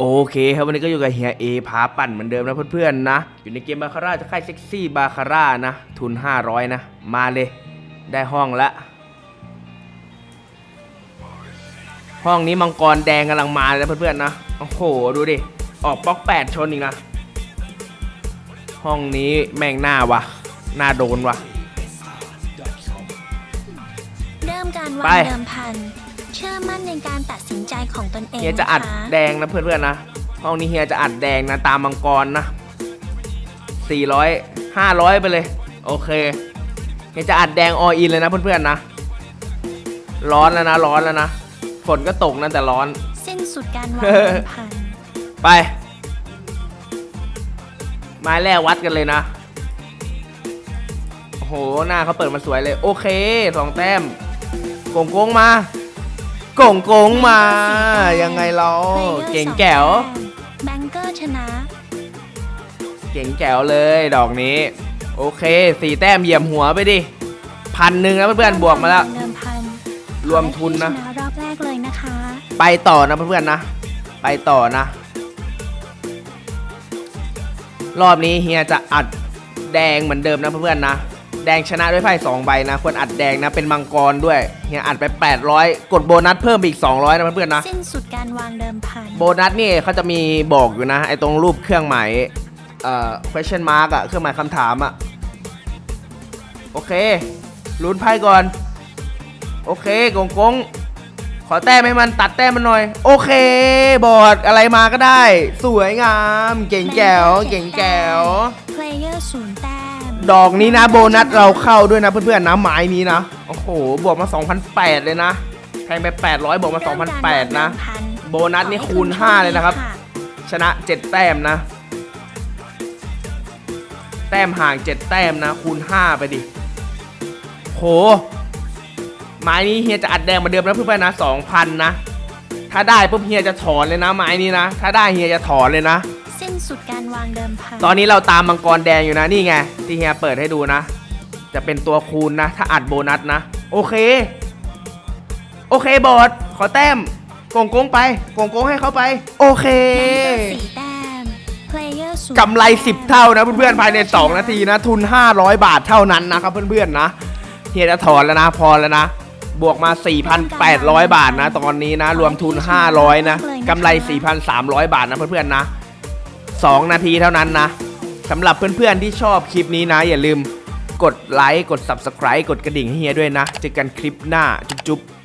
โอเคครับวันนี้ก็อยู่กับเฮียเอพาปั่นเหมือนเดิมนะเพื่อนๆนะ อยู่ในเกมบาคาร่าจะค่ายเซ็กซี่บาคาร่านะ ทุน 500 นะ มาเลย ได้ห้องละ ห้องนี้มังกรแดงกำลังมาเลยนะเพื่อนๆนะ โอ้โห ดูดิ ออกบล็อก 8 ชนอีกนะ ห้องนี้แม่งหน้าวะหน้าโดนวะเริ่มการวาไปงเดิมพัน เชื่อมั่นในการตัดสินใจของตนเองเฮียจะอัดนคแดงนะเพื่อนๆนะห้องนี้เฮียจะอัดแดงนะตามมังกรนะ400 500 ไปเลย โอเคเฮียจะอัดแดงออินเลยนะเพื่อนๆนะ ร้อนแล้วนะ ร้อนแล้วนะฝนก็ตกนะแต่ร้อนสิ้นสุดการวางเดิมพันไป ไม้แรกวัดกันเลยนะโอ้โหหน้าเขาเปิดมาสวยเลย โอเคสองแต้มโกงโกงมาโกงโกงมา ยังไงเราเพลเยอร์เก่งสอแจ๋วแต้มแบงเกอร์ชนะ เก่งแจ๋วเลยดอกนี้ โอเคสี่แต้มเหยี่ยมหัวไปดิพันหนึ่งแล้วเพื่อนๆบวกมาแล้ว เดิมพันรวมทุนนะ ขอให้ชนะรอบแรกเลยนะคะ ไปต่อนะเพื่อนๆนะ ไปต่อนะ รอบนี้เฮียจะอัดแดงเหมือนเดิมนะเพื่อนๆนะ แดงชนะด้วยไพ่สองใบนะควรอัดแดงนะเป็นมังกรด้วยเฮียอัดไป 800 กดโบนัสเพิ่มไปอีก 200 นะเพื่อนๆนะ สิ้นสุดการวางเดิมพันโบนัสนี่เขาจะมีบอกอยู่นะ ไอ้ตรงรูปเครื่องหมายเอ่อ question mark อะเครื่องหมายคำถามอะโอเคลุ้นไพ่ก่อน โอเคกงกงขอแต้มให้มันตัดแต้มมันหน่อย โอเค บอร์ดอะไรมาก็ได้ สวยงาม เก่งแจ๋วเก่งแจ๋วเพลเยอร์ศูนย์แต้ม ดอกนี้นะโบนัสเราเข้าด้วยนะเพื่อนๆนะไม้นี้นะ โอ้โห บวกมา 2,800 เลยนะ แพงไป 800 บวกมาเริ่การวาง2,800 นะเดิมพัโบนัสนี่คูณ 5 เลยนะครับ ชนะ 7 แต้มนะ แต้มห่าง 7 แต้มนะ คูณ 5 ไปดิ โห ไม้นี้เฮียจะอัดแดงเหมาเดิมนะเพื่อนๆนะ 2,000 นะ ถ้าได้ปุ๊บเฮียจะถอนเลยนะไม้นี้นะ ถ้าได้เฮียจะถอนเลยนะ สิ้นสุดการวางเดิมพันตอนนี้เราตามมังกรแดงอยู่นะนี่ไงที่เฮียเปิดให้ดูนะ จะเป็นตัวคูณนะ ถ้าอัดโบนัสนะ โอเค โอเคบอสขอแต้มโกงโกงไปโกงโกงให้เขาไป โอเคแบงเกอร์สี่แต้มเพลเยอร์ศูนย์กำไร 10 เท่านะเพื่อนๆภายใน 2 นาทีนะ ทุน 500 บาทเท่านั้นนะครับเพื่อนๆนะเฮียจะถอนแล้วนะพอแล้วนะ บวกมา 4,800 บาทนะ ตอนนี้นะ รวมทุน 500 นะกำไร 4,300 บาทนะเพื่อนๆนะ 2 นาทีเท่านั้นนะสำหรับเพื่อนๆที่ชอบคลิปนี้นะ อย่าลืมกดไลค์ กด Subscribe กดกระดิ่งให้เฮียด้วยนะ เจอกันคลิปหน้า จุ๊บๆ